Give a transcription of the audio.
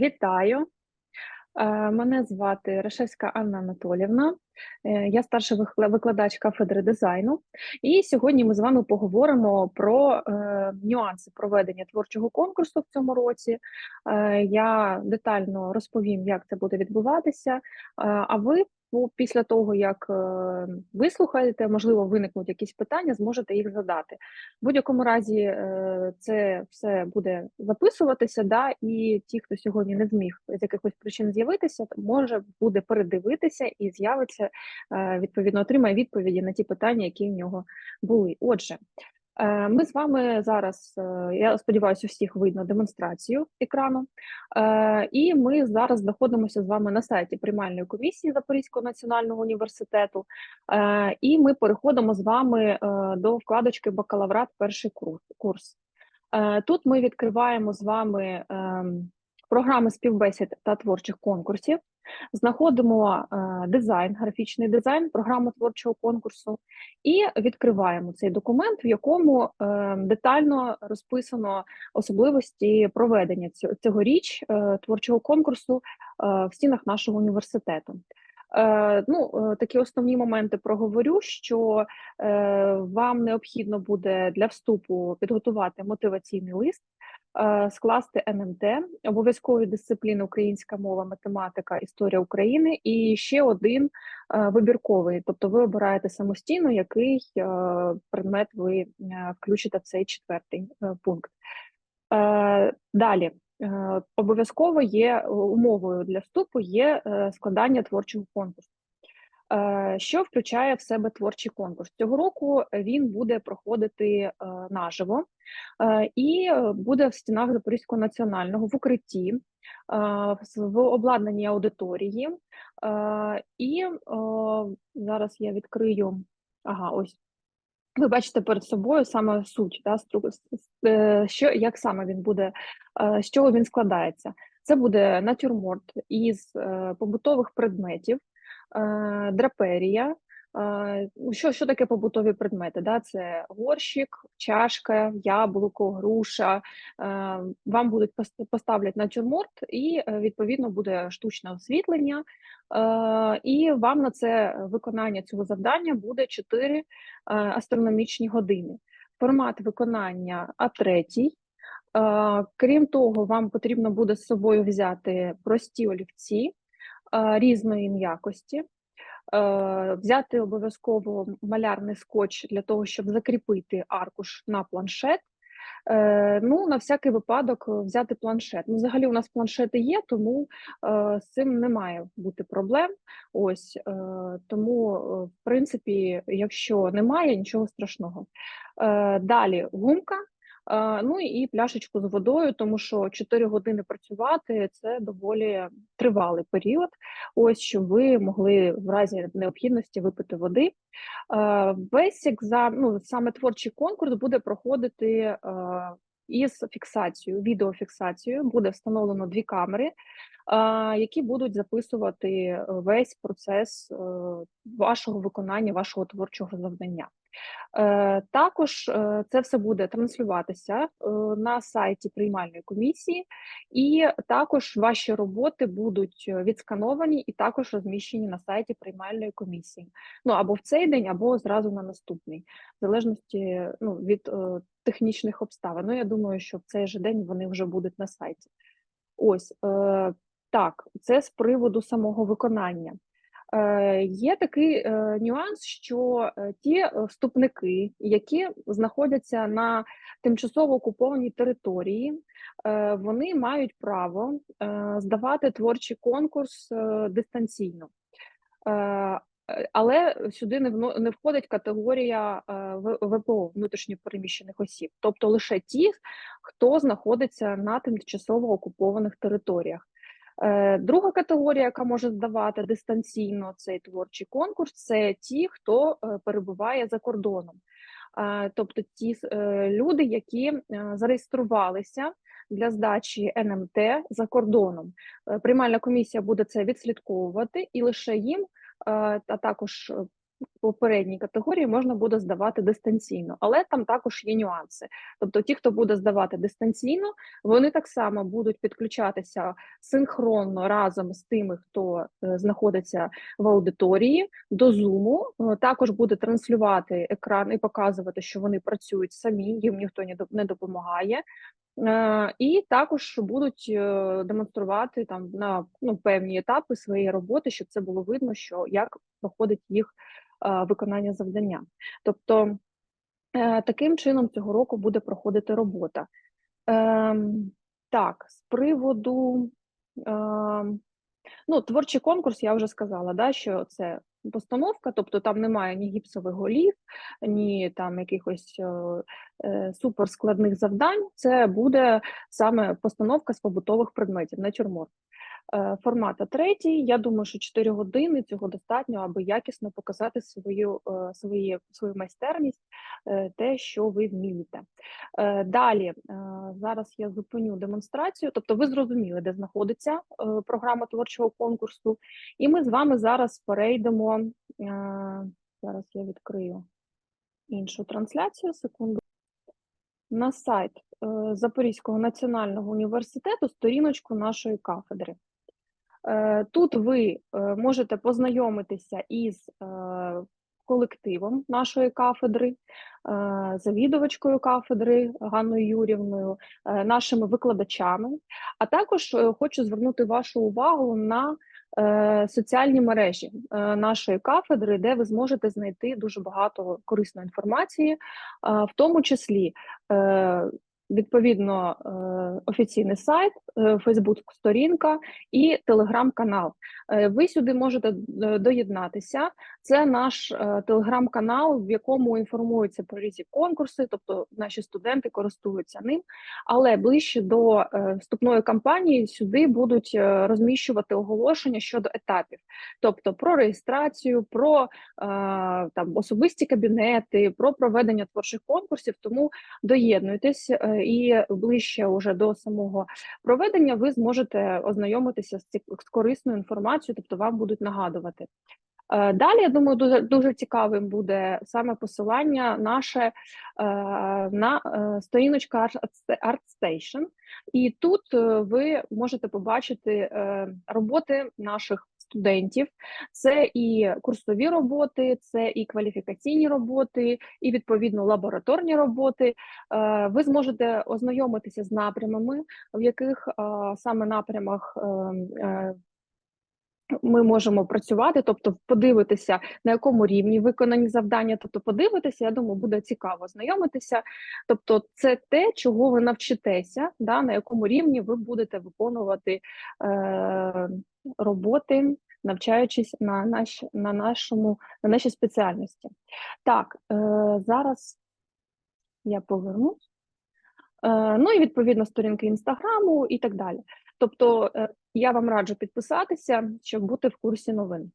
Вітаю. Е, Мене звати Рашевська Анна Анатолівна. Е, Я старша викладач кафедри дизайну. І сьогодні ми з вами поговоримо про е, нюанси проведення творчого конкурсу в цьому році. Я детально розповім, як це буде відбуватися. А ви після того, як е, вислухаєте, можливо, виникнуть якісь питання, зможете їх задати. В будь-якому разі е, це все буде записуватися, да, і ті, хто сьогодні не зміг з якихось причин з'явитися, може буде передивитися і з'явиться е, відповідно, отримає відповіді на ті питання, які в нього були. Отже, ми з вами зараз, е, я сподіваюся, всіх видно демонстрацію екрану. Е, І ми зараз знаходимося з вами на сайті приймальної комісії Запорізького національного університету. Е, І ми переходимо з вами е, до вкладочки бакалаврат перший курс. Е, Тут ми відкриваємо з вами ем, програми співбесід та творчих конкурсів, знаходимо е, дизайн, графічний дизайн, програму творчого конкурсу, і відкриваємо цей документ, в якому е, детально розписано особливості проведення цього цьогоріч е, творчого конкурсу в стінах нашого університету. Ну, такі основні моменти проговорю, що вам необхідно буде для вступу підготувати мотиваційний лист, скласти НМТ, обов'язкові дисципліни українська мова, математика, історія України і ще один е, вибірковий. Тобто ви обираєте самостійно, який е, предмет ви е, включите в цей четвертий е, пункт. Е, Далі. Е, Обов'язково є е, умовою для вступу є е, складання творчого конкурсу. Е, Що включає в себе творчий конкурс? Цього року він буде проходити е, наживо е, і буде в стінах Запорізького національного в укритті, в- обладнанні аудиторії. І зараз я відкрию. Ага, ось ви бачите перед собою саме суть, да, що, як саме він буде, з чого він складається. Це буде натюрморт із побутових предметів, драперія. Е, ну, Що, що таке побутові предмети? Да? Це горщик, чашка, яблуко, груша. Е, Вам будуть пос- поставлять натюрморт, і е, відповідно буде штучне освітлення. Е, І вам на це виконання цього завдання буде 4 е, астрономічні години. Формат виконання А3. Е, Крім того, вам потрібно буде з собою взяти прості олівці е, різної м'якості, е, взяти обов'язково малярний скотч для того, щоб закріпити аркуш на планшет. Е, Ну, на всякий випадок е, взяти планшет. Ну, взагалі, у нас планшети є, тому е, з цим не має бути проблем. Ось е, тому, е, в принципі, якщо немає, нічого страшного. Е, Далі гумка. Е, Ну і пляшечку з водою, тому що 4 години працювати це доволі тривалий період. Ось щоб ви могли в разі необхідності випити води. Е, Весь екзамен, ну саме творчий конкурс буде проходити е, із фіксацією, відеофіксацією. Буде встановлено дві камери, які будуть записувати весь процес вашого виконання, вашого творчого завдання. Е, Також е, це все буде транслюватися е, на сайті приймальної комісії, і також ваші роботи будуть відскановані і також розміщені на сайті приймальної комісії. Ну або в цей день, або зразу на наступний, в залежності ну, від технічних обставин. Ну, я думаю, що в цей же день вони вже будуть на сайті. Ось так, це з приводу самого виконання. Е, Є такий е, нюанс, що е, ті вступники, які знаходяться на тимчасово окупованій території, вони мають право здавати творчий конкурс дистанційно. Але сюди не входить категорія ВПО внутрішньопереміщених осіб, тобто лише ті, хто знаходиться на тимчасово окупованих територіях. Е, Друга категорія, яка може здавати дистанційно цей творчий конкурс, це ті, хто е, перебуває за кордоном. Е, Тобто ті люди, які зареєструвалися для здачі НМТ за кордоном. Приймальна комісія буде це відслідковувати, і лише їм, а також попередній категорії можна буде здавати дистанційно, але там також є нюанси. Тобто, ті, хто буде здавати дистанційно, вони так само будуть підключатися синхронно разом з тими, хто е, знаходиться в аудиторії до Zoom. Е, Також буде транслювати екран і показувати, що вони працюють самі, їм ніхто не допомагає. Е, І також будуть демонструвати там на ну, певні етапи своєї роботи, щоб це було видно, що як проходить їх виконання завдання. Тобто е, таким чином цього року буде проходити робота. Ем, Так, з приводу ем, ну, творчий конкурс, я вже сказала, да, що це постановка, тобто там немає ні гіпсових голів, ні там якихось е, е, суперскладних завдань. Це буде саме постановка з побутових предметів, натюрморт. Е, Формата третій. Я думаю, що 4 години цього достатньо, аби якісно показати свою, е, свої, свою майстерність, е, те, що ви вмієте. Далі зараз я зупиню демонстрацію. Тобто, ви зрозуміли, де знаходиться програма творчого конкурсу, і ми з вами зараз перейдемо. Зараз я відкрию іншу трансляцію. Секунду. На сайт Запорізького національного університету сторіночку нашої кафедри. Е, Тут ви е, можете познайомитися із е, колективом нашої кафедри, завідувачкою кафедри Ганною Юрівною, нашими викладачами. А також хочу звернути вашу увагу на соціальні мережі нашої кафедри, де ви зможете знайти дуже багато корисної інформації, в тому числі. Відповідно, е, офіційний сайт, Фейсбук-сторінка і телеграм-канал. Е, Ви сюди можете е, доєднатися. Це наш телеграм-канал, в якому інформуються про різні конкурси, тобто наші студенти користуються ним. Але ближче до вступної кампанії сюди будуть розміщувати оголошення щодо етапів, тобто про реєстрацію, про там особисті кабінети, про проведення творчих конкурсів. Тому доєднуйтесь і ближче уже до самого проведення ви зможете ознайомитися з з корисною інформацією, тобто вам будуть нагадувати. Е, Далі, я думаю, дуже, дуже цікавим буде саме посилання наше е, на е, сторіночка Art- ArtStation. І тут ви можете побачити роботи наших студентів. Це і курсові роботи, це і кваліфікаційні роботи, і відповідно лабораторні роботи. Е, Ви зможете ознайомитися з напрямами, в яких е, саме напрямах е, ми можемо працювати, тобто подивитися, на якому рівні виконані завдання. Тобто, подивитися, я думаю, буде цікаво знайомитися. Тобто, це те, чого ви навчитеся, да, на якому рівні ви будете виконувати роботи, навчаючись на, наш, на, нашому, на нашій спеціальності. Так, е, зараз я повернусь. Е, ну і відповідно сторінки інстаграму і так далі. Тобто, е, я вам раджу підписатися, щоб бути в курсі новин.